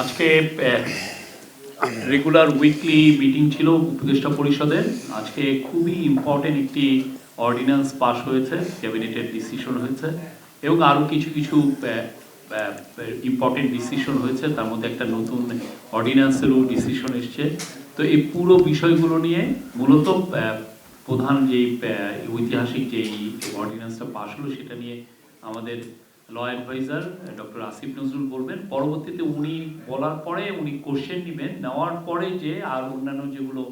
আজকে regular weekly meeting ছিল উপদেষ্টা পরিষদের। আজকে খুবই ইম্পর্টেন্ট একটি অর্ডিন্যান্স পাস হয়েছে ক্যাবিনেটের ডিসিশন হয়েছে এবং আরও কিছু কিছু ইম্পর্টেন্ট ডিসিশন হয়েছে। তার মধ্যে একটা নতুন অর্ডিন্যান্সেরও ডিসিশন এসছে। তো এই পুরো বিষয়গুলো নিয়ে মূলত প্রধান যেই ঐতিহাসিক যেই অর্ডিন্যান্সটা পাস হলো, সেটা নিয়ে আমাদের law adviser doctor Asif Nazrul বলবেন, পরবর্তীতে উনি বলার পরে উনি কোশ্চেন নেবেন, নেওয়ার পরে যে আর অন্যান্য যেগুলো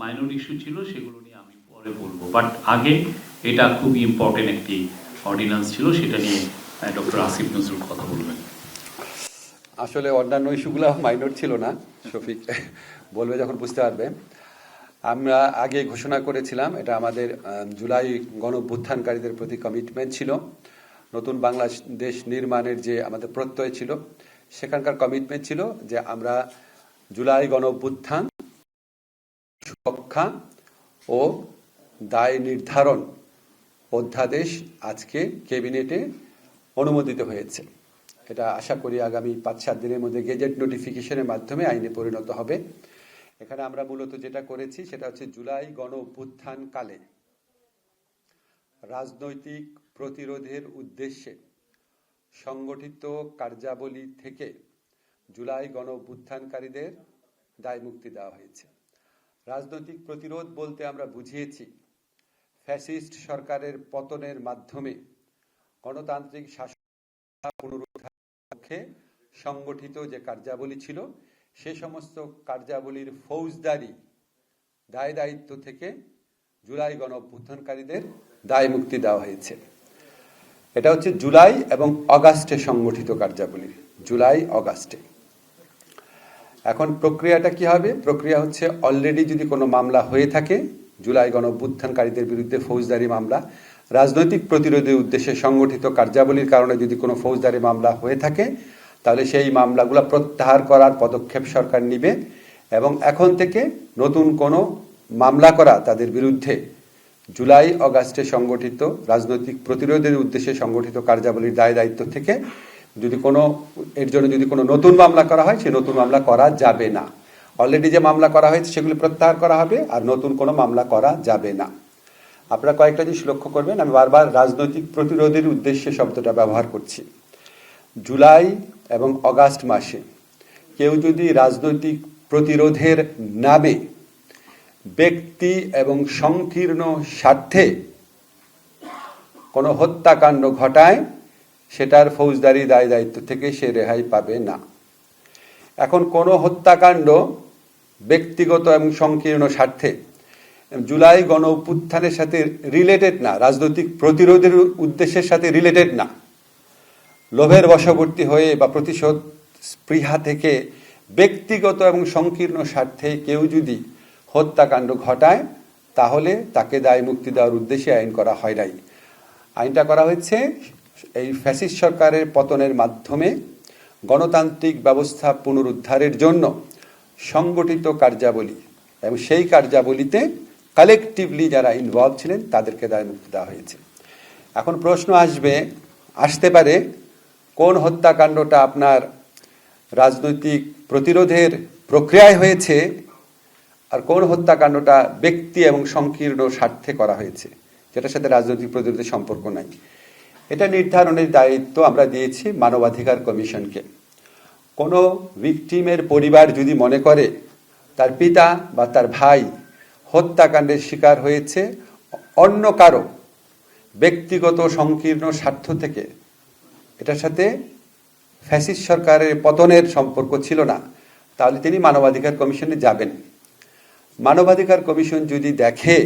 মাইনর ইস্যু ছিল সেগুলো নিয়ে আমি পরে বলব। বাট আগে এটা খুবই ইম্পর্টেন্ট একটি অর্ডিন্যান্স ছিল, সেটা নিয়ে ডক্টর আসিফ নজরুল কথা বলবেন। আসলে অন্যান্য ইস্যুগুলো মাইনর ছিল না, শফিক বলবে যখন বুঝতে পারবে। আমরা আগে ঘোষণা করেছিলাম, এটা আমাদের জুলাই গণ প্রতি কমিটমেন্ট ছিল। নতুন বাংলাদেশ নির্মাণের যে আমাদের প্রত্যয় ছিল, সেখানকার কমিটমেন্ট ছিল যে আমরা জুলাই গণ অভ্যুত্থান, সুরক্ষা ও দায় নির্ধারণ অধ্যাদেশ আজকে ক্যাবিনেটে অনুমোদিত হয়েছে। এটা আশা করি আগামী পাঁচ সাত দিনের মধ্যে গেজেট নোটিফিকেশনের মাধ্যমে আইনে পরিণত হবে। এখানে আমরা মূলত যেটা করেছি, সেটা হচ্ছে জুলাই গণ অভ্যুত্থান কালে রাজনৈতিক প্রতিরোধের উদ্দেশ্যে সংগঠিত কার্যাবলী থেকে জুলাই গণ দায় মুক্তি দেওয়া হয়েছে। রাজনৈতিক প্রতিরোধ বলতে আমরা বুঝিয়েছি, ফ্যাসিস্ট সরকারের পতনের মাধ্যমে গণতান্ত্রিক শাসন পুনরুদ্ধার লক্ষ্যে সংগঠিত যে কার্যাবলী ছিল, সে সমস্ত কার্যাবলীর ফৌজদারি দায় দায়িত্ব থেকে জুলাই গণ অভ্যুত্থানকারীদের দায় মুক্তি দেওয়া হয়েছে। এটা হচ্ছে জুলাই এবং অগাস্টে সংগঠিত কার্যাবলী। জুলাই, অগাস্টে। এখন প্রক্রিয়াটা কি হবে? প্রক্রিয়া হচ্ছে অলরেডি যদি কোনো মামলা হয়ে থাকে, জুলাই গণ অভ্যুত্থানকারীদের বিরুদ্ধে ফৌজদারি মামলা, রাজনৈতিক প্রতিরোধের উদ্দেশ্যে সংগঠিত কার্যাবলীর কারণে যদি কোনো ফৌজদারি মামলা হয়ে থাকে, তাহলে সেই মামলাগুলো প্রত্যাহার করার পদক্ষেপ সরকার নিবে এবং এখন থেকে নতুন কোনো মামলা করা তাদের বিরুদ্ধে জুলাই অগাস্টে সংগঠিত রাজনৈতিক প্রতিরোধের উদ্দেশ্যে সংগঠিত কার্যাবলীর দায় দায়িত্ব থেকে যদি কোনো, এর জন্য যদি কোনো নতুন মামলা করা হয় সে নতুন মামলা করা যাবে না। অলরেডি যে মামলা করা হয়েছে, সেগুলি প্রত্যাহার করা হবে, আর নতুন কোনো মামলা করা যাবে না। আপনারা কয়েকটা জিনিস লক্ষ্য করবেন। আমি বারবার রাজনৈতিক প্রতিরোধের উদ্দেশ্যে শব্দটা ব্যবহার করছি। জুলাই এবং অগাস্ট মাসে কেউ যদি রাজনৈতিক প্রতিরোধের নামে ব্যক্তি এবং সংকীর্ণ স্বার্থে কোনো হত্যাকাণ্ড ঘটায়, সেটার ফৌজদারি দায় দায়িত্ব থেকে সে রেহাই পাবে না। এখন কোনো হত্যাকাণ্ড ব্যক্তিগত এবং সংকীর্ণ স্বার্থে জুলাই গণ অভ্যুত্থানের সাথে রিলেটেড না, রাজনৈতিক প্রতিরোধের উদ্দেশ্যের সাথে রিলেটেড না। লোভের বশবর্তী হয়ে বা প্রতিশোধ স্পৃহা থেকে ব্যক্তিগত এবং সংকীর্ণ স্বার্থে কেউ যদি হত্যাকাণ্ড ঘটায়, তাহলে তাকে দায় মুক্তি দেওয়ার উদ্দেশ্যে আইন করা হয় নাই। আইনটা করা হয়েছে, এই ফ্যাসিস্ট সরকারের পতনের মাধ্যমে গণতান্ত্রিক ব্যবস্থা পুনরুদ্ধারের জন্য সংগঠিত কার্যাবলী এবং সেই কার্যাবলীতে কালেকটিভলি যারা ইনভলভ ছিলেন, তাদেরকে দায় মুক্তি দেওয়া হয়েছে। এখন প্রশ্ন আসবে, আসতে পারে, কোন হত্যাকাণ্ডটা আপনার রাজনৈতিক প্রতিরোধের প্রক্রিয়ায় হয়েছে আর কোন হত্যাকাণ্ডটা ব্যক্তি এবং সংকীর্ণ স্বার্থে করা হয়েছে, যেটার সাথে রাজনৈতিক প্রতিরোধের সম্পর্ক নাই। এটা নির্ধারণের দায়িত্ব আমরা দিয়েছি মানবাধিকার কমিশনকে। কোনো ভিকটিমের পরিবার যদি মনে করে তার পিতা বা তার ভাই হত্যাকাণ্ডের শিকার হয়েছে, অন্য কারও ব্যক্তিগত সংকীর্ণ স্বার্থ থেকে, এটার সাথে ফ্যাসিস সরকারের পতনের সম্পর্ক ছিল না, তাহলে তিনি মানবাধিকার কমিশনে যাবেন। মানবাধিকার কমিশন যদি দেখে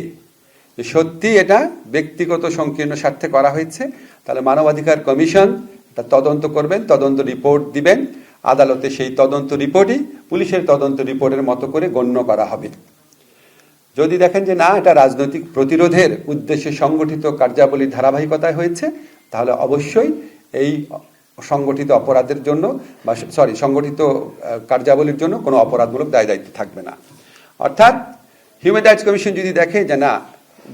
যে সত্যি এটা ব্যক্তিগত সংকীর্ণ স্বার্থে করা হয়েছে, তাহলে মানবাধিকার কমিশন এটা তদন্ত করবেন, তদন্ত রিপোর্ট দিবেন। আদালতে সেই তদন্ত রিপোর্টই পুলিশের তদন্ত রিপোর্টের মতো করে গণ্য করা হবে। যদি দেখেন যে না, এটা রাজনৈতিক প্রতিরোধের উদ্দেশ্যে সংগঠিত কার্যাবলীর ধারাবাহিকতায় হয়েছে, তাহলে অবশ্যই এই সংগঠিত অপরাধের জন্য বা সরি, সংগঠিত কার্যাবলীর জন্য কোনো অপরাধমূলক দায় দায়িত্ব থাকবে না। অর্থাৎ হিউম্যান রাইটস কমিশন যদি দেখে যে না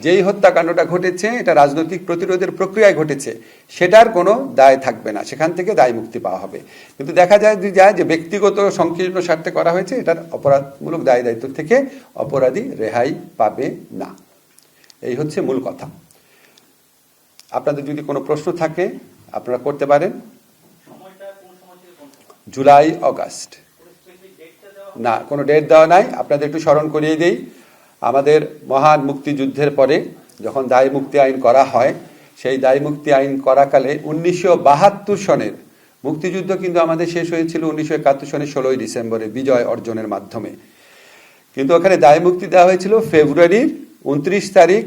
যেই হত্যাকাণ্ডটা ঘটেছে এটা রাজনৈতিক প্রতিরোধের প্রক্রিয়ায় ঘটেছে সেটার কোনো দায় থাকবে না। সেখান থেকে দায় মুক্তি পাওয়া হবে। কিন্তু দেখা যায় যে যায় যে ব্যক্তিগত সংকীর্ণ স্বার্থে করা হয়েছে এটার অপরাধমূলক দায় দায়িত্ব থেকে অপরাধী রেহাই পাবে না। এই হচ্ছে মূল কথা। আপনাদের যদি কোনো প্রশ্ন থাকে আপনারা করতে পারেন। July August. না, কোনো ডেট দেওয়া নাই। আপনাদের একটু স্মরণ করিয়ে দিই। আমাদের মহান মুক্তিযুদ্ধের পরে যখন দায় মুক্তি আইন করা হয়, সেই দায় মুক্তি আইন করাকালে উনিশশো বাহাত্তর সনের মুক্তিযুদ্ধ কিন্তু আমাদের শেষ হয়েছিল উনিশশো একাত্তর সনের ষোলোই ডিসেম্বরে বিজয় অর্জনের মাধ্যমে। কিন্তু ওখানে দায় মুক্তি দেওয়া হয়েছিল ফেব্রুয়ারির উনত্রিশ তারিখ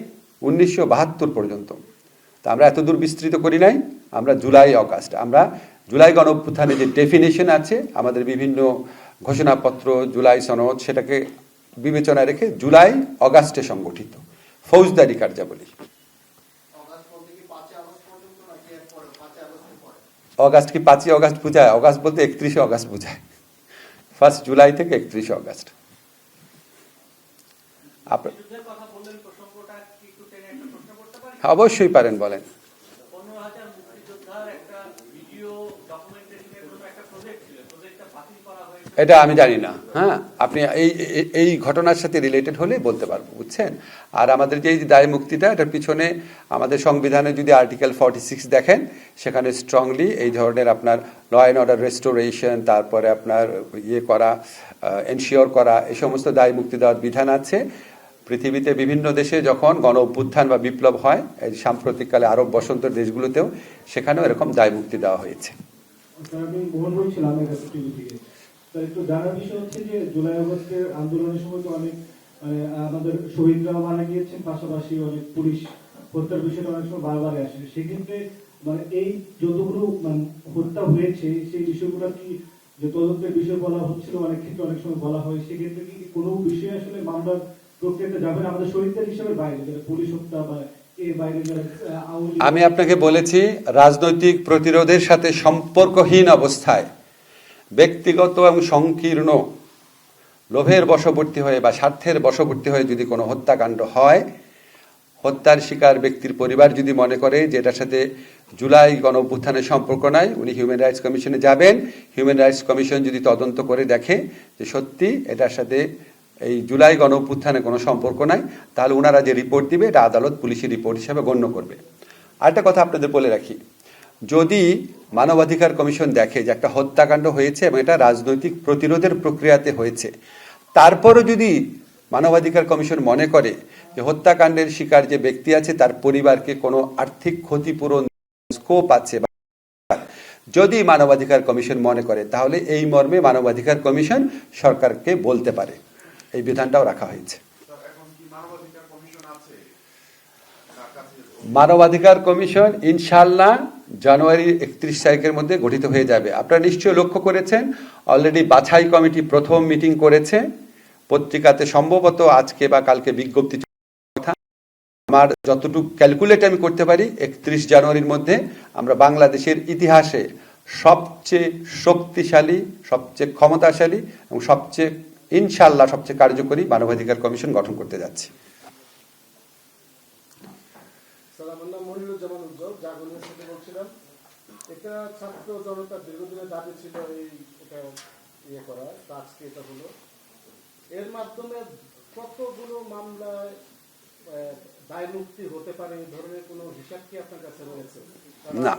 উনিশশো বাহাত্তর পর্যন্ত। তা আমরা এত দূর বিস্তৃত করি নাই। আমরা জুলাই অগাস্ট। আমরা জুলাই গণঅভ্যুত্থানে যে ডেফিনেশন আছে, আমাদের বিভিন্ন ঘোষণাপত্র জুলাই সনদ সেটাকে বিবেচনায় রেখে জুলাই অগাস্টে সংগঠিত। ফৌজদারি কার্যাবলী। অগাস্ট কি পাঁচই অগাস্ট বোঝায় অগাস্ট বলতে একত্রিশে অগাস্ট বোঝায় ফার্স্ট জুলাই থেকে একত্রিশে অগাস্ট। অবশ্যই পারেন বলেন। পনেরো একটা ভিডিও ডকুমেন্টেশনের একটা প্রজেক্ট ছিল। এটা আমি জানি না। হ্যাঁ আপনি এই, এই- ঘটনার সাথে রিলেটেড হলে বলতে পারব, বুঝছেন? আর আমাদের যে দায় মুক্তিটা, এটার পিছনে আমাদের সংবিধানে যদি আর্টিকেল ফর্টি সিক্স দেখেন, সেখানে স্ট্রংলি এই ধরনের আপনার ল অ্যান্ড অর্ডার রেস্টোরেশন তারপরে আপনার ইয়ে করা এনশিওর করা, এই সমস্ত দায় মুক্তি দেওয়ার বিধান আছে। পৃথিবীতে বিভিন্ন দেশে যখন গণ অভ্যুত্থান বা বিপ্লব হয়, এই সাম্প্রতিককালে আরব বসন্তের দেশগুলোতেও সেখানেও এরকম দায় মুক্তি দেওয়া হয়েছে। আমি মানে, আমাদের আসে। সেক্ষেত্রে মানে মানে, হত্যা হয়েছে সেই বিষয়গুলো কি যে তদন্তের বিষয় বলা হচ্ছিল অনেক ক্ষেত্রে অনেক সময় বলা হয় সেক্ষেত্রে কি কোনো বিষয়ে আসলে মামলার প্রক্রিয়াতে না আমাদের শহীদদের হিসাবে বাইরে যারা পুলিশ হত্যা বা আমি আপনাকে বলেছি, রাজনৈতিক প্রতিরোধের সাথে সম্পর্কহীন অবস্থায়, ব্যক্তিগত এবং সংকীর্ণ লোভের বশবর্তী হয়ে বা স্বার্থের বশবর্তী হয়ে যদি কোনো হত্যাকাণ্ড হয়, হত্যার শিকার ব্যক্তির পরিবার যদি মনে করে যে এটার সাথে জুলাই গণ অভ্যুত্থানের সম্পর্ক নাই, উনি হিউম্যান রাইটস কমিশনে যাবেন। হিউম্যান রাইটস কমিশন যদি তদন্ত করে দেখে যে সত্যি এটার সাথে এই জুলাই গণ অভ্যুত্থানে কোনো সম্পর্ক নাই, তাহলে ওনারা যে রিপোর্ট দিবে এটা আদালত পুলিশের রিপোর্ট হিসাবে গণ্য করবে। আরেকটা কথা আপনাদের বলে রাখি, যদি মানবাধিকার কমিশন দেখে যে একটা হত্যাকাণ্ড হয়েছে এবং এটা রাজনৈতিক প্রতিরোধের প্রক্রিয়াতে হয়েছে, তারপরও যদি মানবাধিকার কমিশন মনে করে যে হত্যাকাণ্ডের শিকার যে ব্যক্তি আছে তার পরিবারকে কোনো আর্থিক ক্ষতিপূরণ স্কোপ আছে যদি মানবাধিকার কমিশন মনে করে, তাহলে এই মর্মে মানবাধিকার কমিশন সরকারকে বলতে পারে। এই বিধানটাও রাখা হয়েছে। মানবাধিকার কমিশন ইনশাল্লাহ জানুয়ারি একত্রিশ তারিখের মধ্যে গঠিত হয়ে যাবে। আপনারা নিশ্চয়ই লক্ষ্য করেছেন অলরেডি বাছাই কমিটি প্রথম মিটিং করেছে। পত্রিকাতে সম্ভবত আজকে বা কালকে বিজ্ঞপ্তি কথা আমার যতটুকু ক্যালকুলেট আমি করতে পারি, একত্রিশ জানুয়ারির মধ্যে আমরা বাংলাদেশের ইতিহাসে সবচেয়ে শক্তিশালী, সবচেয়ে ক্ষমতাশালী এবং সবচেয়ে ইনশাল্লাহ সবচেয়ে কার্যকরী মানবাধিকার কমিশন গঠন করতে যাচ্ছি। এটা ছাত্র জনতার দীর্ঘদিনের দাবি ছিল এই এটা ইয়ে করা আজকে এটা হলো। এর মাধ্যমে কতগুলো মামলায় আহ, দায় মুক্তি হতে পারে এই ধরনের কোনো হিসাব কি আপনার কাছে রয়েছে? না।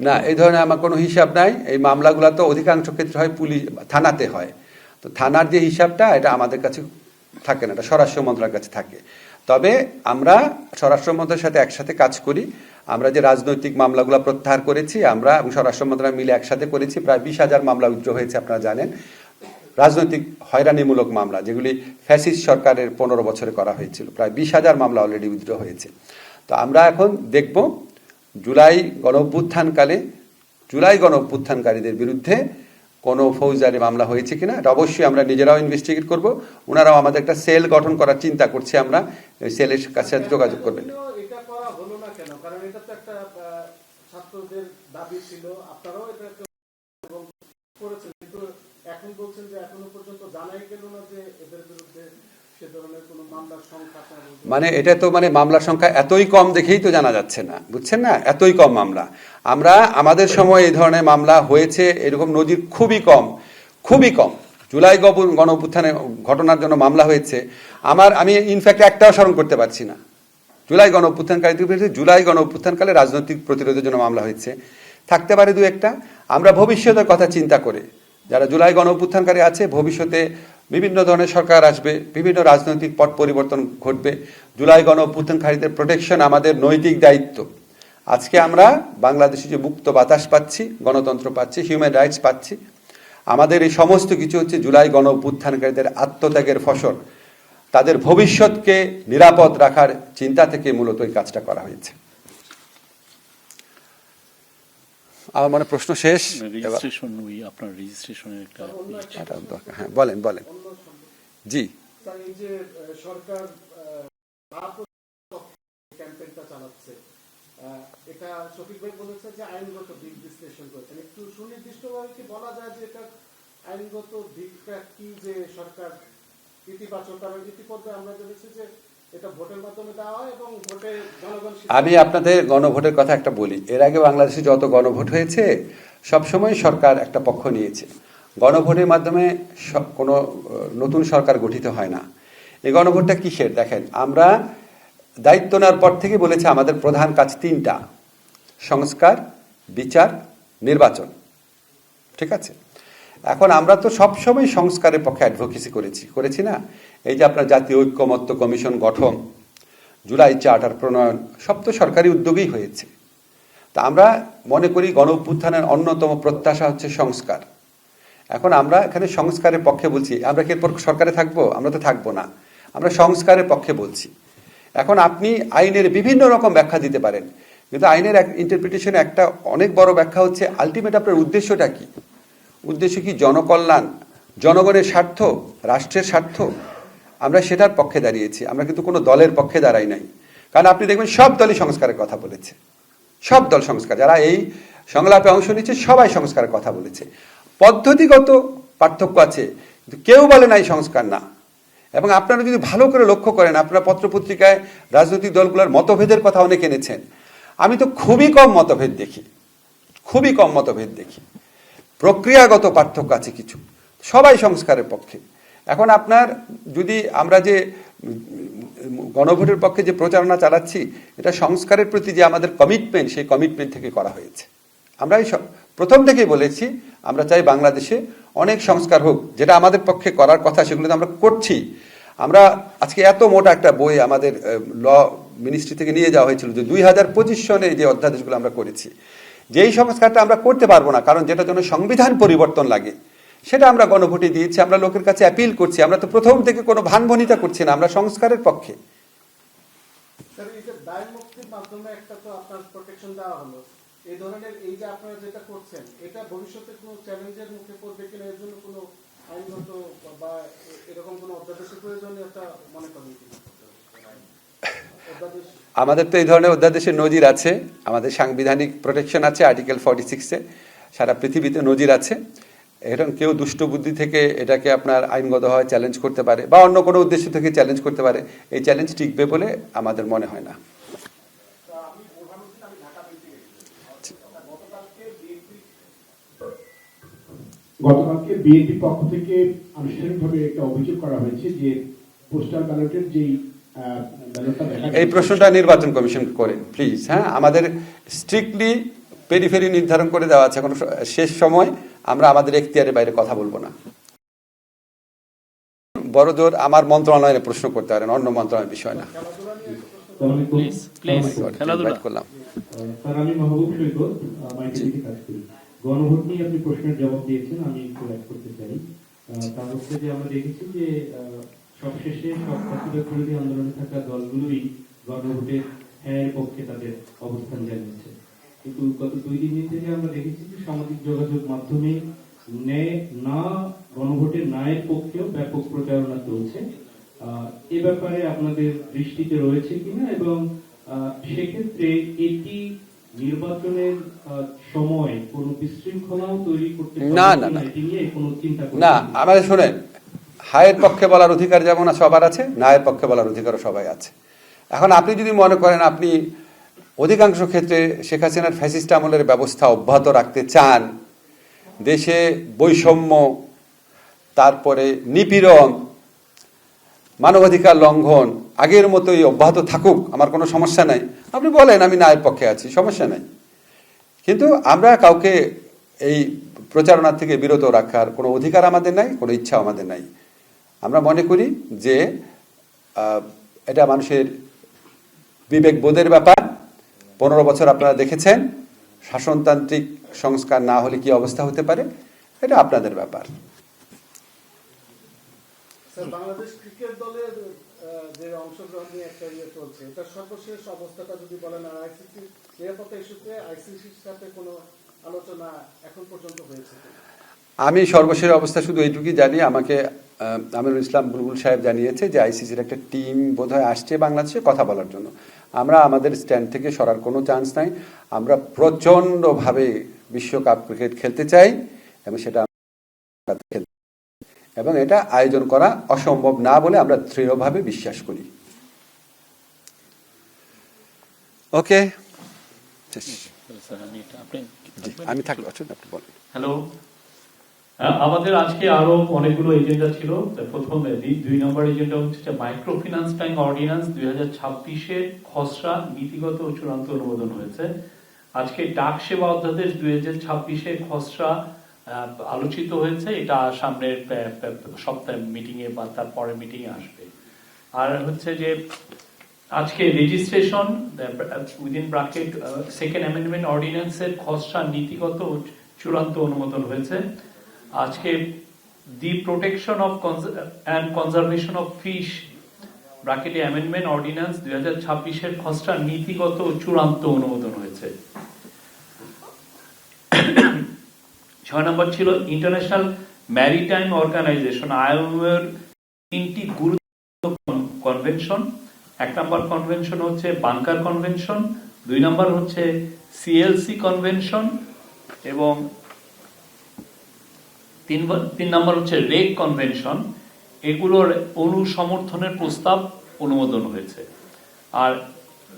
না এই ধরনের আমার কোনো হিসাব নাই। এই মামলাগুলো তো অধিকাংশ ক্ষেত্রে হয় পুলিশ থানাতে হয়। তো থানার যে হিসাবটা, এটা আমাদের কাছে থাকে না, এটা স্বরাষ্ট্র মন্ত্রণালয়ের কাছে থাকে। তবে আমরা স্বরাষ্ট্র মন্ত্রণালয়ের সাথে একসাথে কাজ করি। আমরা যে রাজনৈতিক মামলাগুলো প্রত্যাহার করেছি, আমরা এবং স্বরাষ্ট্র মন্ত্রণালয় মিলে একসাথে করেছি, প্রায় বিশ হাজার মামলা উজ্জ্ব হয়েছে, আপনারা জানেন। রাজনৈতিক হয়রানিমূলক মামলা, যেগুলি ফ্যাসিস্ট সরকারের পনেরো বছরে করা হয়েছিল, প্রায় বিশ হাজার মামলা অলরেডি উইথড্র হয়েছে। তো আমরা এখন দেখব জুলাই গণ জুলাই গণ বিরুদ্ধে কোনো ফৌজদারি মামলা হয়েছে কিনা, এটা অবশ্যই আমরা নিজেরাও ইনভেস্টিগেট করব। ওনারাও আমাদের একটা সেল গঠন করার চিন্তা করছি আমরা সেলের কাছে যোগাযোগ করবেন। এখনও বলছেন যে এখনও পর্যন্ত জানাই না যে এদের বিরুদ্ধে মানে এটা তো মানে মামলার সংখ্যা এতই কম দেখেই তো জানা যাচ্ছে না, বুঝছেন না? এতই কম মামলা। আমরা, আমাদের সময় এই ধরনের মামলা হয়েছে, এরকম নজির খুবই কম খুবই কম। জুলাই গণ অভ্যুত্থানে ঘটনার জন্য মামলা হয়েছে। আমার, আমি ইনফ্যাক্ট একটাও স্মরণ করতে পারছি না। জুলাই গণ অভ্যুত্থানকারী জুলাই গণ অভ্যুত্থানকালে রাজনৈতিক প্রতিরোধের জন্য মামলা হয়েছে। থাকতে পারে দু একটা। আমরা ভবিষ্যতের কথা চিন্তা করে, যারা জুলাই গণ অভ্যুত্থানকারী আছে, ভবিষ্যতে বিভিন্ন ধরনের সরকার আসবে, বিভিন্ন রাজনৈতিক পট পরিবর্তন ঘটবে। জুলাই গণ অভ্যুত্থানকারীদের প্রোটেকশন আমাদের নৈতিক দায়িত্ব। আজকে আমরা বাংলাদেশে যে মুক্ত বাতাস পাচ্ছি, গণতন্ত্র পাচ্ছি হিউম্যান রাইটস পাচ্ছি, আমাদের এই সমস্ত কিছু হচ্ছে জুলাই গণ অভ্যুত্থানকারীদের আত্মত্যাগের ফসল। তাদের ভবিষ্যৎকে নিরাপদ রাখার চিন্তা থেকে মূলত এই কাজটা করা হয়েছে। আমার মনে প্রশ্ন শেষ। রেজিস্ট্রেশন ওই আপনার রেজিস্ট্রেশনের একটা এটা দরকার। হ্যাঁ বলেন বলেন। জি। যে সরকার ক্যাম্পেইনটা চালাচ্ছে এটা শফিক ভাই বলেছে যে আইনগত দিক বিশ্লেষণ করেছেন একটু সুনির্দিষ্টভাবে কি বলা যায় যে এটা আইনগত দিকটা কি যে সরকার ইতিবাচক কারণ ইতিপূর্বে আমরা জেনেছি যে আমি আপনাদের গণভোটের কথা একটা বলি। এর আগে বাংলাদেশে যত গণভোট হয়েছে, সবসময় সরকার একটা পক্ষ নিয়েছে। গণভোটের মাধ্যমে কোনো নতুন সরকার গঠিত হয় না। এই গণভোটটা কিসের? দেখেন, আমরা দায়িত্ব নেওয়ার পর থেকে বলেছে আমাদের প্রধান কাজ তিনটা। সংস্কার, বিচার, নির্বাচন। ঠিক আছে? এখন আমরা তো সবসময় সংস্কারের পক্ষে অ্যাডভোকেসি করেছি করেছি না? এই যে আপনার জাতীয় ঐক্যমত্য কমিশন গঠন, জুলাই চার্টার প্রণয়ন, সব তো সরকারি উদ্যোগেই হয়েছে। তা আমরা মনে করি গণ অভ্যুত্থানের অন্যতম প্রত্যাশা হচ্ছে সংস্কার। এখন আমরা এখানে সংস্কারের পক্ষে বলছি, আমরা কি এরপর সরকারে থাকব? আমরা তো থাকব না। আমরা সংস্কারের পক্ষে বলছি। এখন আপনি আইনের বিভিন্ন রকম ব্যাখ্যা দিতে পারেন। কিন্তু আইনের ইন্টারপ্রিটেশনে একটা অনেক বড় ব্যাখ্যা হচ্ছে আলটিমেট আপনার উদ্দেশ্যটা কি? উদ্দেশ্য কি? জনকল্যাণ, জনগণের স্বার্থ, রাষ্ট্রের স্বার্থ? আমরা সেটার পক্ষে দাঁড়িয়েছি। আমরা কিন্তু কোনো দলের পক্ষে দাঁড়াই নাই। কারণ আপনি দেখবেন সব দলই সংস্কারের কথা বলেছে। সব দল সংস্কার। যারা এই সংলাপে অংশ নিচ্ছে, সবাই সংস্কারের কথা বলেছে। পদ্ধতিগত পার্থক্য আছে, কিন্তু কেউ বলে না এই সংস্কার না। এবং আপনারা যদি ভালো করে লক্ষ্য করেন, আপনারা পত্রপত্রিকায় রাজনৈতিক দলগুলোর মতভেদের কথা অনেক এনেছেন। আমি তো খুবই কম মতভেদ দেখি। খুবই কম মতভেদ দেখি। প্রক্রিয়াগত পার্থক্য আছে কিছু। সবাই সংস্কারের পক্ষে। এখন আপনার যদি আমরা যে গণভোটের পক্ষে যে প্রচারণা চালাচ্ছি, এটা সংস্কারের প্রতি যে আমাদের কমিটমেন্ট সেই কমিটমেন্ট থেকে করা হয়েছে। আমরা এই প্রথম থেকেই বলেছি, আমরা চাই বাংলাদেশে অনেক সংস্কার হোক, যেটা আমাদের পক্ষে করার কথা, সেগুলো তো আমরা করছি। আমরা আজকে এত মোটা একটা বই আমাদের ল মিনিস্ট্রি থেকে নিয়ে যাওয়া হয়েছিল যে দুই হাজার পঁচিশ সনে যে অধ্যাদেশগুলো আমরা করেছি। যেই সংস্কারটা আমরা করতে পারব না, কারণ যেটার জন্য সংবিধান পরিবর্তন লাগে, সেটা আমরা গণভোটে দিয়েছি, আমরা লোকের কাছে অ্যাপিল করছি, আমরা তো প্রথম থেকে কোনো ভানভনিতা করছি না, আমরা সংস্কারের পক্ষে। প্রয়োজনীয়তা মনে করেন আমাদের তো এই ধরনের অধ্যাদেশের নজির আছে, আমাদের সাংবিধানিক প্রোটেকশন আছে আর্টিকেল ফর্টি সিক্সে সারা পৃথিবীতে নজির আছে। এখন কেউ দুষ্ট বুদ্ধি থেকে এটাকে আপনার আইনগতভাবে চ্যালেঞ্জ করতে পারে বা অন্য কোনো উদ্দেশ্য থেকে চ্যালেঞ্জ করতে পারে, এই চ্যালেঞ্জ টিকবে বলে আমাদের মনে হয় না। গতকালকে পক্ষ থেকে আনুষ্ঠানিকভাবে একটা অভিযোগ করা হয়েছে যে পোস্টাল ব্যালটের যেই এই প্রশ্নটা নির্বাচন কমিশন করে প্লিজ হ্যাঁ? আমাদের স্ট্রিক্টলি পেরিফেরি নির্ধারণ করে দেওয়া আছে এখন শেষ সময় আমরা আমাদের এখতিয়ারের বাইরে কথা বলব না। বড় জোর আমার মন্ত্রণালয়ে প্রশ্ন করতে পারেন অন্য মন্ত্রণালয়ের বিষয় না। করলাম। আমি মাহবুব সৈকত কাজ করি। গণভোট নিয়ে আপনি প্রশ্নের জবাব দিয়েছেন আমি একটু করতে চাই। তা হচ্ছে যে আমরা দেখেছি যে সবশেষে সব ফ্যাসিবাদ বিরোধী আন্দোলনে থাকা দলগুলোই গণভোটের হ্যাঁ পক্ষে তাদের অবস্থান জানিয়েছে। কিন্তু গত দুই তিন দিন থেকে আমরা দেখেছি যে সামাজিক যোগাযোগ মাধ্যমে ন্যায় না গণভোটের ন্যায়ের পক্ষেও ব্যাপক প্রচারণা চলছে। আহ, এ ব্যাপারে আপনাদের দৃষ্টিতে রয়েছে কিনা এবং আহ, সেক্ষেত্রে এটি নির্বাচনের সময় কোনো বিশৃঙ্খলাও তৈরি করতে না, না, এটি নিয়ে কোনো চিন্তা করছেন না। আমাদের শোনেন হায়ের পক্ষে বলার অধিকার যেমন সবার আছে, নায়ের পক্ষে বলার অধিকারও সবাই আছে। এখন আপনি যদি মনে করেন আপনি অধিকাংশ ক্ষেত্রে শেখ হাসিনার ফ্যাসিস্ট আমলের ব্যবস্থা অব্যাহত রাখতে চান, দেশে বৈষম্য, তারপরে নিপীড়ন, মানবাধিকার লঙ্ঘন আগের মতোই অব্যাহত থাকুক, আমার কোনো সমস্যা নাই। আপনি বলেন, আমি নায়ের পক্ষে আছি, সমস্যা নাই। কিন্তু আমরা কাউকে এই প্রচারণার থেকে বিরত রাখার কোনো অধিকার আমাদের নাই, কোনো ইচ্ছা আমাদের নাই। আমরা মনে করি যে এটা মানুষের বিবেকবোধের ব্যাপার। পনেরো বছর আপনারা দেখেছেন, শাসনতান্ত্রিক সংস্কার না হলে কি অবস্থা হতে পারে? এটা আপনাদের ব্যাপার। বাংলাদেশ ক্রিকেট দলের যে অংশগ্রহণ নিয়ে একটা ইয়ে চলছে এটা সর্বশেষ অবস্থাটা যদি বলেন, আর আইসিসি নিরাপত্তা ইস্যুতে আইসিসির সাথে কোনো আলোচনা এখন পর্যন্ত হয়েছে? আমি সর্বশেষ অবস্থা শুধু এইটুকুই জানি আমাকে আমিরুল ইসলাম বুলবুল সাহেব জানিয়েছে যে আইসিসির একটা টিম বোধহয় আসছে বাংলাদেশে কথা বলার জন্য। আমরা আমাদের স্ট্যান্ড থেকে সরার কোনো চান্স নাই। আমরা প্রচণ্ডভাবে বিশ্বকাপ ক্রিকেট খেলতে চাই এবং সেটা। এবং এটা আয়োজন করা অসম্ভব না বলে আমরা দৃঢ়ভাবে বিশ্বাস করি। ওকে? শেষ। আমি থাকলে আপনি বলেন। হ্যালো। আমাদের আজকে আরও অনেকগুলো এজেন্ডা ছিল। প্রথম দুই- নম্বর এজেন্ডা হচ্ছে মাইক্রো ফিন্যান্স ব্যাংক অর্ডিন্যান্স দুই হাজার ছাব্বিশের খসড়া নীতিগত ও চূড়ান্ত অনুমোদন হয়েছে। আজকে ডাক সেবা অধ্যাদেশ দুই হাজার ছাব্বিশের খসড়া আলোচিত হয়েছে। এটা সামনের সপ্তাহে মিটিং এ বা তার পরের মিটিং এ আসবে। আর হচ্ছে যে আজকে registration within bracket second amendment অর্ডিন্যান্সের খসড়া নীতিগত চূড়ান্ত অনুমোদন হয়েছে। আজকে the protection of and conservation of fish ব্রাকেটে amendment ordinance দুই হাজার ছাব্বিশের খসড়া নীতিগত চূড়ান্ত অনুমোদন হয়েছে। ছয় নম্বর ছিল ইন্টারন্যাশনাল ম্যারিটাইম অর্গানাইজেশন আইওএর তিনটি গুরুত্বপূর্ণ কনভেনশন এক নম্বর কনভেনশন হচ্ছে বাংকার কনভেনশন দুই নম্বর হচ্ছে সিএলসি কনভেনশন এবং তিন তিন নম্বর হচ্ছে রেক কনভেনশন। এগুলোর অনুসমর্থনের প্রস্তাব অনুমোদন হয়েছে। আর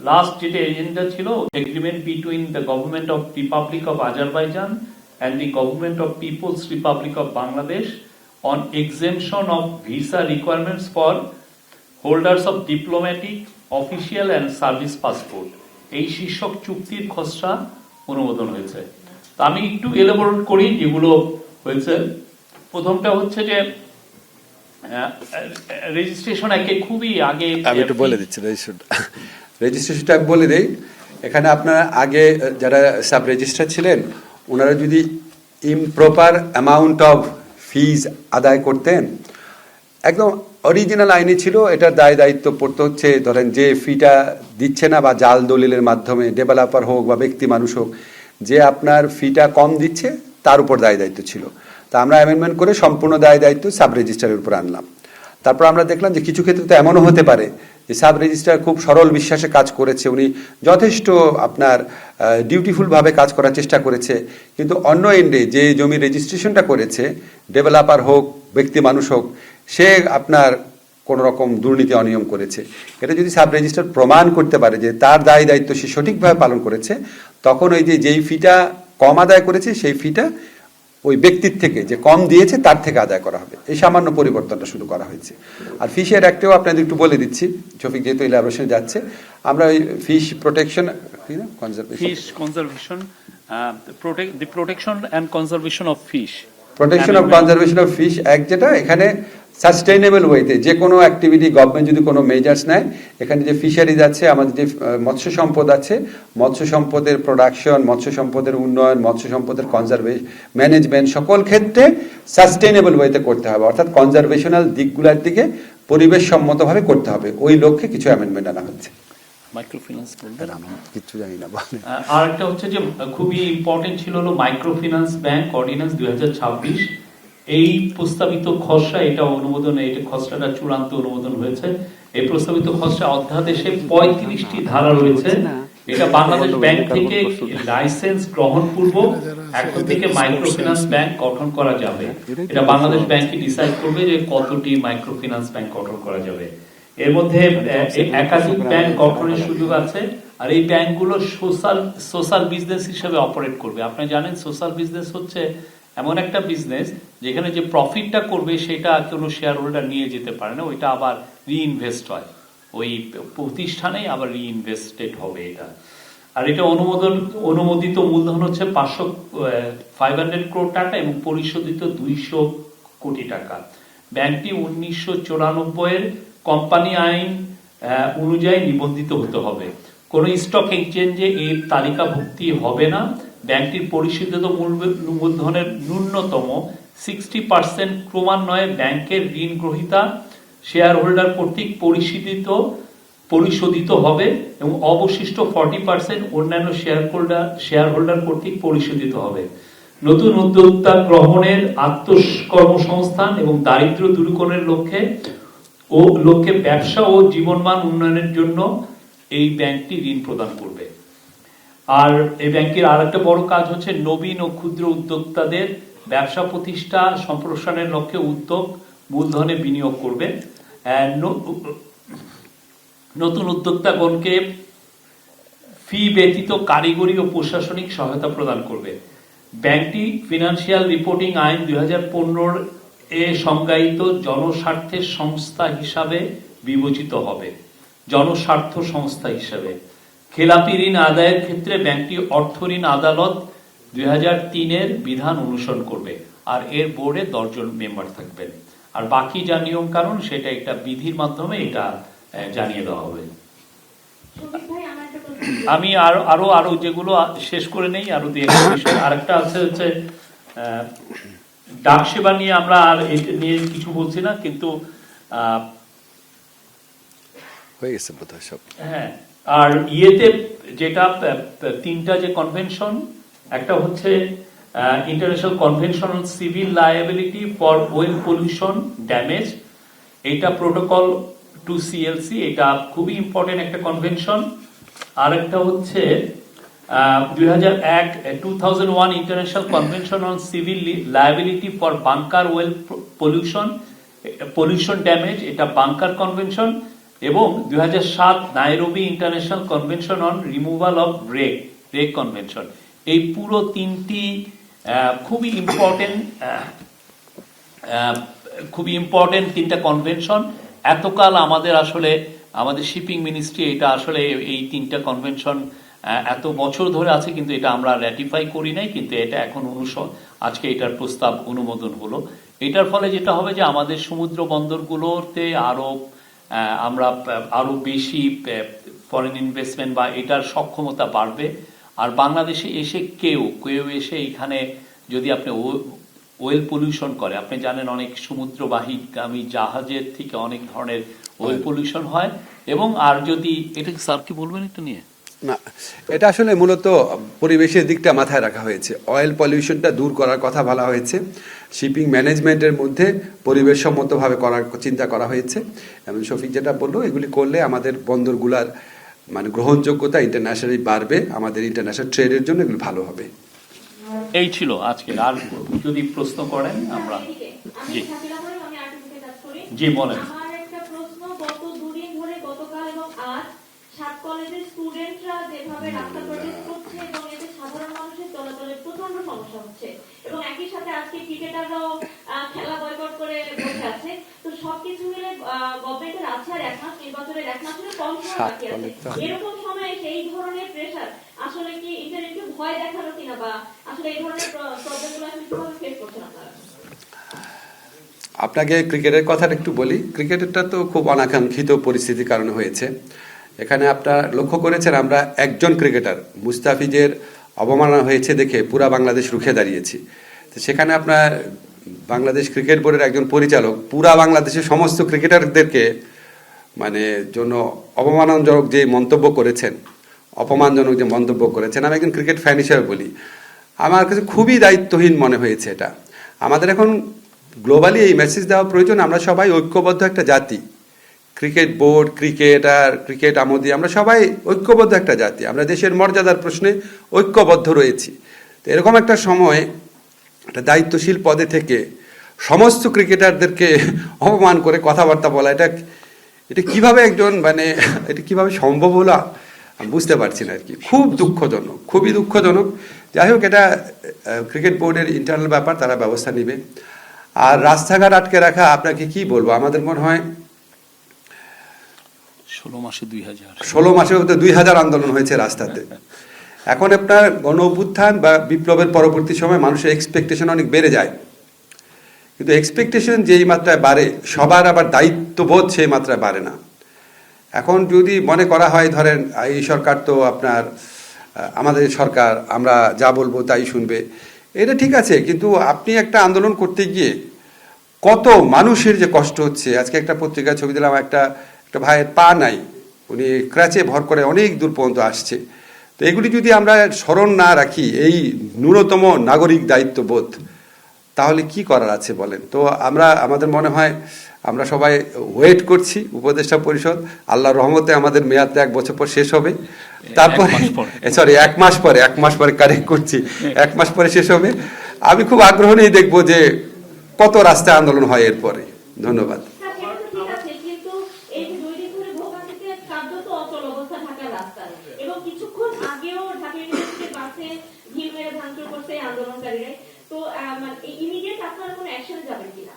লাস্ট যেটা এজেন্ডা ছিল agreement between the government of republic of Azerbaijan and the government of people's republic of Bangladesh on exemption of visa requirements for holders of diplomatic official and service passport এই শীর্ষক চুক্তির খসড়া অনুমোদন হয়েছে। তা আমি একটু এলাবোরেট করি যেগুলো হয়েছে। প্রথমটা হচ্ছে যে রেজিস্ট্রেশন একে খুবই আগে আমি একটু বলে দিচ্ছি রেজিস্টার রেজিস্ট্রেশনটা আমি বলে দিই। এখানে আপনারা আগে যারা সাব রেজিস্ট্রার ছিলেন ওনারা যদি ইমপ্রপার অ্যামাউন্ট অফ ফিজ আদায় করতেন একদম অরিজিনাল আইনে ছিল এটার দায় দায়িত্ব পড়তে হচ্ছে ধরেন যে ফিটা দিচ্ছে না বা জাল দলিলের মাধ্যমে ডেভেলপার হোক বা ব্যক্তি মানুষ হোক যে আপনার ফিটা কম দিচ্ছে তার উপর দায় দায়িত্ব ছিল। তা আমরা অ্যামেন্ডমেন্ট করে সম্পূর্ণ দায় দায়িত্ব সাব রেজিস্ট্রারের উপর আনলাম। তারপর আমরা দেখলাম যে কিছু ক্ষেত্রে তো এমনও হতে পারে যে সাব রেজিস্ট্রার খুব সরল বিশ্বাসে কাজ করেছে, উনি যথেষ্ট আপনার ডিউটিফুলভাবে কাজ করার চেষ্টা করেছে, কিন্তু অন্য এন্ডে যে জমি রেজিস্ট্রেশনটা করেছে ডেভেলপার হোক, ব্যক্তি মানুষ হোক, সে আপনার কোন রকম দুর্নীতি অনিয়ম করেছে। এটা যদি সাব রেজিস্ট্রার প্রমাণ করতে পারে যে তার দায় দায়িত্ব সে সঠিকভাবে পালন করেছে, তখন ওই যে যেই ফিটা কম আদায় করেছে, সেই ফিটা ওই ব্যক্তির থেকে যে কম দিয়েছে তার থেকে আদায় করা হবে। এই সামান্য পরিবর্তনটা শুরু করা হয়েছে। আর ফিশের একটাও আপনাদের একটু বলে দিচ্ছি। শফিক যেহেতু ইলাবরেশনে যাচ্ছে আমরা ওই fish protection conservation of conservation. Of fish. Protection of conservation of fish এক যেটা এখানে সাস্টেইনেবল ওয়েতে যে কোনো অ্যাক্টিভিটি গভর্নমেন্ট যদি কোনো মেজার্স নেয় এখানে যে ফিশারিজ আছে আমাদের যে মৎস্য সম্পদ আছে মৎস্য সম্পদের প্রোডাকশন মৎস্য সম্পদের উন্নয়ন মৎস্য সম্পদের কনজারভেশন ম্যানেজমেন্ট সকল ক্ষেত্রে সাস্টেইনেবল ওয়েতে করতে হবে। অর্থাৎ কনজারভেশনাল দিকগুলোর দিকে পরিবেশ সম্মতভাবে করতে হবে। ওই লক্ষ্যে কিছু অ্যামেন্ডমেন্ট আনা হচ্ছে। মাইক্রো ফিন্যান্স বলবেন আমি কিচ্ছু জানি না বলে আর একটা হচ্ছে যে খুবই ইম্পর্টেন্ট ছিল হলো মাইক্রো ফিন্যান্স ব্যাংক অর্ডিন্যান্স দুই এই প্রস্তাবিত খসড়া, এটা অনুমোদন এটা খসড়াটা চূড়ান্ত অনুমোদন হয়েছে। এই প্রস্তাবিত খসড়া অধ্যাদেশে পঁয়ত্রিশটি ধারা রয়েছে। এটা বাংলাদেশ ব্যাংক থেকে লাইসেন্স গ্রহণ পূর্বক এখন থেকে মাইক্রো ফিন্যান্স ব্যাংক গঠন করা যাবে। এটা বাংলাদেশ ব্যাংকই ডিসাইড করবে যে কতটি মাইক্রো ফিন্যান্স ব্যাংক গঠন করা যাবে। এর মধ্যে একাধিক ব্যাংক গঠনের সুযোগ আছে আর এই ব্যাংকগুলো সোশ্যাল সোশ্যাল বিজনেস হিসেবে অপারেট করবে। আপনি জানেন, সোশ্যাল বিজনেস হচ্ছে এমন একটা বিজনেস যেখানে যে প্রফিটটা করবে সেটা কোনো শেয়ার হোল্ডার নিয়ে যেতে পারে না, ওইটা আবার রিইনভেস্ট হয়। ওই প্রতিষ্ঠানেই আবার রিইনভেস্টেড হবে এটা। আর এটা অনুমোদন, অনুমোদিত মূলধন হচ্ছে পাঁচশো ফাইভ হান্ড্রেড ক্রোড টাকা এবং পরিশোধিত দুইশো কোটি টাকা। ব্যাংকটি উনিশশো চুরানব্বই এর কোম্পানি আইন অনুযায়ী নিবন্ধিত হতে হবে। কোন স্টক এক্সচেঞ্জে এই তালিকাভুক্তি হবে না। ব্যাংকটির পরিশোধিত মূলধনের ন্যূনতম সিক্সটি পার্সেন্ট ক্রমান্বয়ে ব্যাংকের ঋণ গ্রহীতা শেয়ার হোল্ডার কর্তৃক পরিশোধিত পরিশোধিত হবে এবং অবশিষ্ট ফর্টি পার্সেন্ট অন্যান্য শেয়ার হোল্ডার শেয়ার হোল্ডার কর্তৃক পরিশোধিত হবে। নতুন উদ্যোক্তা গ্রহণের আত্মকর্মসংস্থান এবং দারিদ্র দূরীকরণের লক্ষ্যে ও লক্ষ্যে ব্যবসা ও জীবনমান উন্নয়নের জন্য এই ব্যাংকটি ঋণ প্রদান করবে। আর এই ব্যাংকের আর একটা বড় কাজ হচ্ছে নবীন ও ক্ষুদ্র উদ্যোক্তাদের ব্যবসা প্রতিষ্ঠা সম্প্রসারণের লক্ষ্যে উদ্যোগ মূলধনে বিনিয়োগ করবে। নতুন উদ্যোক্তাগণকে ফি ব্যতীত কারিগরি ও প্রশাসনিক সহায়তা প্রদান করবে। ব্যাংকটি ফিনান্সিয়াল রিপোর্টিং আইন দুই হাজার পনেরো এ সংজ্ঞায়িত জনস্বার্থের সংস্থা হিসাবে বিবেচিত হবে। জনস্বার্থ সংস্থা হিসাবে। খেলাপি ঋণ আদায়ের ক্ষেত্রে ব্যাংকটি অর্থ ঋণ আদালত দুই হাজার তিনের বিধান অনুসরণ করবে আর এর বোর্ডে দশজন মেম্বার থাকবেন। আর বাকি যা নিয়ম কানুন সেটা একটা বিধির মাধ্যমে এটা জানিয়ে দেওয়া হবে। আমি আরও আরও আরও যেগুলো শেষ করে নেই আরও দুই একটা বিষয় আরেকটা আছে হচ্ছে আহ, ডাক সেবা নিয়ে আমরা আর এটা নিয়ে কিছু বলছি না কিন্তু আহ, হয়ে গেছে বোধ সব। হ্যাঁ আর ইয়েতে যেটা তিনটা যে কনভেনশন একটা হচ্ছে international convention on civil liability for oil pollution damage এটা প্রোটোকল টু সিএলসি এটা খুবই ইম্পর্টেন্ট একটা কনভেনশন আর একটা হচ্ছে দুই হাজার এক two thousand one international convention on civil liability for bunker oil pollution pollution damage এটা বাংকার কনভেনশন এবং দুই সাত Nairobi international convention on removal of wreck wreck convention. এই পুরো তিনটি খুবই ইম্পর্টেন্ট খুবই ইম্পর্টেন্ট তিনটা কনভেনশন। এতকাল আমাদের আসলে, আমাদের শিপিং মিনিস্ট্রি এটা আসলে এই তিনটা কনভেনশন এত বছর ধরে আছে, কিন্তু এটা আমরা র্যাটিফাই করি নাই, কিন্তু এটা এখন অনুসরণ আজকে এটার প্রস্তাব অনুমোদন হলো। এটার ফলে যেটা হবে যে আমাদের সমুদ্র বন্দরগুলোতে আরও আমরা আরও আরও বেশি ফরেন ইনভেস্টমেন্ট বা এটার সক্ষমতা বাড়বে। আর বাংলাদেশে এসে কেউ কেউ এসে এখানে যদি আপনি ওয়েল পলিউশন করে আপনি জানেন অনেক সমুদ্রবাহীগামী জাহাজের থেকে অনেক ধরনের ওয়েল পলিউশন হয়। এবং আর যদি এটা স্যার কি বলবেন একটু নিয়ে? না এটা আসলে মূলত পরিবেশের দিকটা মাথায় রাখা হয়েছে। অয়েল পলিউশনটা দূর করার কথা বলা হয়েছে। শিপিং ম্যানেজমেন্টের মধ্যে পরিবেশ সম্মতভাবে করার চিন্তা করা হয়েছে। এবং শফিক যেটা বলল এগুলি করলে আমাদের বন্দরগুলার মানে গ্রহণযোগ্যতা ইন্টারন্যাশনালি বাড়বে আমাদের ইন্টারন্যাশনাল ট্রেডের জন্য এগুলো ভালো হবে। এই ছিল আজকে আর যদি প্রশ্ন করেন আমরা জি। জি, বলেন। আমার একটা প্রশ্ন গত দুদিন ধরে গতকাল এবং আজ সাত কলেজের স্টুডেন্টরা যেভাবে রাস্তা প্রোটেস্ট করছে এবং এতে সাধারণ মানুষের চলাচলে প্রচণ্ড সমস্যা হচ্ছে। এবং একই সাথে আজকে ক্রিকেটাররাও খেলা বয়কট করে বসে আছে। তো সবকিছু মিলে গভর্নমেন্টের আছে আর এক মাস নির্বাচনের এক মাস কম সময় বাকি আছে। এরকম সময়ে সেই ধরনের প্রেশার আসলে কি ইন্টারনেটকে ভয় দেখানো কিনা বা আসলে এই ধরনের প্রবলেমগুলো আসলে কীভাবে ফেস করছেন আপনারা? আপনাকে ক্রিকেটের কথাটা একটু বলি। ক্রিকেটেরটা তো খুব অনাকাঙ্ক্ষিত পরিস্থিতির কারণে হয়েছে। এখানে আপনার লক্ষ্য করেছেন আমরা একজন ক্রিকেটার, মুস্তাফিজের অবমাননা হয়েছে দেখে পুরা বাংলাদেশ রুখে দাঁড়িয়েছি। তো সেখানে আপনার বাংলাদেশ ক্রিকেট বোর্ডের একজন পরিচালক, পুরা বাংলাদেশের সমস্ত ক্রিকেটারদেরকে মানে জন্য অপমানজনক যে মন্তব্য করেছেন, অপমানজনক যে মন্তব্য করেছেন, আমি একজন ক্রিকেট ফ্যান হিসেবে বলি, আমার কাছে খুবই দায়িত্বহীন মনে হয়েছে এটা। আমাদের এখন গ্লোবালি এই মেসেজ দেওয়া প্রয়োজন, আমরা সবাই ঐক্যবদ্ধ একটা জাতি। ক্রিকেট বোর্ড, ক্রিকেটার, ক্রিকেট আমোদি, আমরা সবাই ঐক্যবদ্ধ একটা জাতি। আমরা দেশের মর্যাদার প্রশ্নে ঐক্যবদ্ধ রয়েছি। তো এরকম একটা সময় একটা দায়িত্বশীল পদে থেকে সমস্ত ক্রিকেটারদেরকে অপমান করে কথাবার্তা বলা, এটা এটা কীভাবে একজন মানে এটা কীভাবে সম্ভব হলো বুঝতে পারছি না আর কি। খুব দুঃখজনক, খুবই দুঃখজনক। যাই হোক, এটা ক্রিকেট বোর্ডের ইন্টারনাল ব্যাপার, তারা ব্যবস্থা নেবে। আর রাস্তাঘাট আটকে রাখা, আপনাকে কি বলব? আমাদের মনে হয় ষোলো মাসে দুই হাজার। ষোলো মাসের মধ্যে দুই হাজার আন্দোলন হয়েছে রাস্তাতে। এখন আপনার গণ অভ্যুত্থান বা বিপ্লবের পরবর্তী সময় মানুষের এক্সপেকটেশন অনেক বেড়ে যায়। কিন্তু এক্সপেকটেশন যেই মাত্রায় বাড়ে, সবার আবার দায়িত্ববোধ সেই মাত্রায় বাড়ে না। এখন যদি মনে করা হয়, ধরেন এই সরকার তো আপনার আমাদের সরকার, আমরা যা বলব তাই শুনবে। এটা ঠিক আছে, কিন্তু আপনি একটা আন্দোলন করতে গিয়ে কত মানুষের যে কষ্ট হচ্ছে। আজকে একটা পত্রিকায় ছবি দিলাম, একটা একটা ভাইয়ের পা নাই। উনি ক্র্যাচে ভর করে অনেক দূর পর্যন্ত আসছে। তো এগুলি যদি আমরা স্মরণ না রাখি এই ন্যূনতম নাগরিক দায়িত্ববোধ তাহলে কি করার আছে বলেন? তো আমরা আমাদের মনে হয় আমরা সবাই ওয়েট করছি উপদেষ্টা পরিষদ। আল্লাহর রহমতে আমাদের মেয়াদটা এক বছর পর শেষ হবে। তারপরে সরি এক মাস পরে এক মাস পরে কারেক্ট করছি। এক মাস পরে শেষ হবে। আমি খুব আগ্রহ নিয়ে দেখব যে কত রাস্তায় আন্দোলন হয় এরপরে। ধন্যবাদ হ্যাঁ, সেটা তো ঠিক আছে, কিন্তু এই যে দুই দিন ধরে ভোগান্তিতে কার্যত অচল অবস্থা ঢাকার রাস্তায়। এবং কিছুক্ষণ আগেও ঢাকা ইউনিভার্সিটির বাসে ঢিল মেরে ভাঙচুর করছে এই আন্দোলনকারীরা। তো, আহ, মানে এই immediate আপনারা কোনো action এ যাবেন কিনা?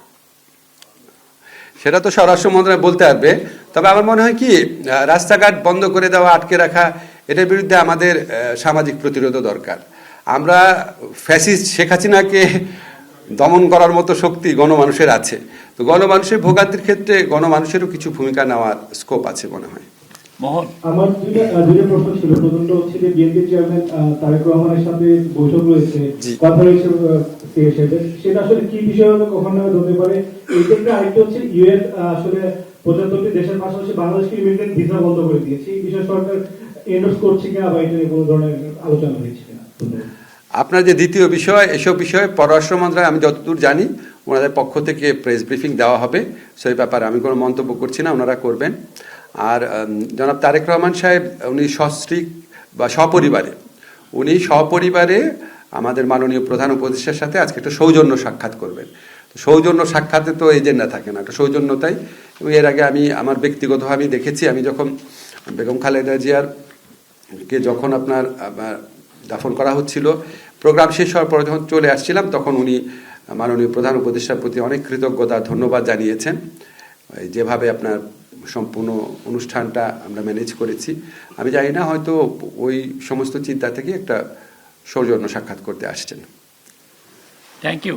সেটা তো স্বরাষ্ট্র মন্ত্রণালয় বলতে পারবে। তবে আমার মনে হয় কি আহ, রাস্তাঘাট বন্ধ করে দেওয়া আটকে রাখা এটার বিরুদ্ধে আমাদের সামাজিক প্রতিরোধ দরকার। আমরা ফ্যাসিস্ট শেখ হাসিনাকে দমন করার মতো শক্তি গণমানুষের আছে। তো গণমানুষের ভোগান্তির ক্ষেত্রে গণমানুষেরও কিছু ভূমিকা নেওয়ার স্কোপ আছে মনে হয়। মোহন? আমার দুইটা দুইটা প্রশ্ন ছিল। প্রথমটা হচ্ছে যে বিএনপি চেয়ারম্যান তারেক রহমানের সাথে বৈঠক রয়েছে। কথা সেটা আসলে কি পারে, এই ক্ষেত্রে আরেকটা হচ্ছে ইউএস আসলে পঁচাত্তরটি দেশের পাশাপাশি বাংলাদেশকে ভিসা বন্ধ করে দিয়েছে? এই বিষয়ে সরকার করছে কিনা বা এটা কোনো ধরনের আলোচনা হয়েছে কিনা? আপনার যে দ্বিতীয় বিষয়, এসব বিষয়ে পররাষ্ট্র মন্ত্রণালয়, আমি যতদূর জানি, ওনাদের পক্ষ থেকে প্রেস ব্রিফিং দেওয়া হবে। সেই ব্যাপারে আমি কোনো মন্তব্য করছি না, ওনারা করবেন। আর জনাব তারেক রহমান সাহেব, উনি সস্ত্রীক বা সপরিবারে, উনি সপরিবারে আমাদের মাননীয় প্রধান উপদেষ্টার সাথে আজকে একটা সৌজন্য সাক্ষাৎ করবেন। সৌজন্য সাক্ষাতে তো এজেন্ডা থাকে না একটা সৌজন্যতাই এবং এর আগে আমি আমার ব্যক্তিগতভাবে দেখেছি, আমি যখন বেগম খালেদা জিয়ার কে যখন আপনার দাফন করা হচ্ছিল, প্রোগ্রাম শেষ হওয়ার পরে যখন চলে আসছিলাম, তখন উনি মাননীয় প্রধান উপদেষ্টার প্রতি অনেক কৃতজ্ঞতা, ধন্যবাদ জানিয়েছেন। যেভাবে আপনার সম্পূর্ণ অনুষ্ঠানটা আমরা ম্যানেজ করেছি। আমি জানি না হয়তো ওই সমস্ত চিন্তা থেকে একটা সৌজন্য সাক্ষাৎ করতে আসছেন। Thank you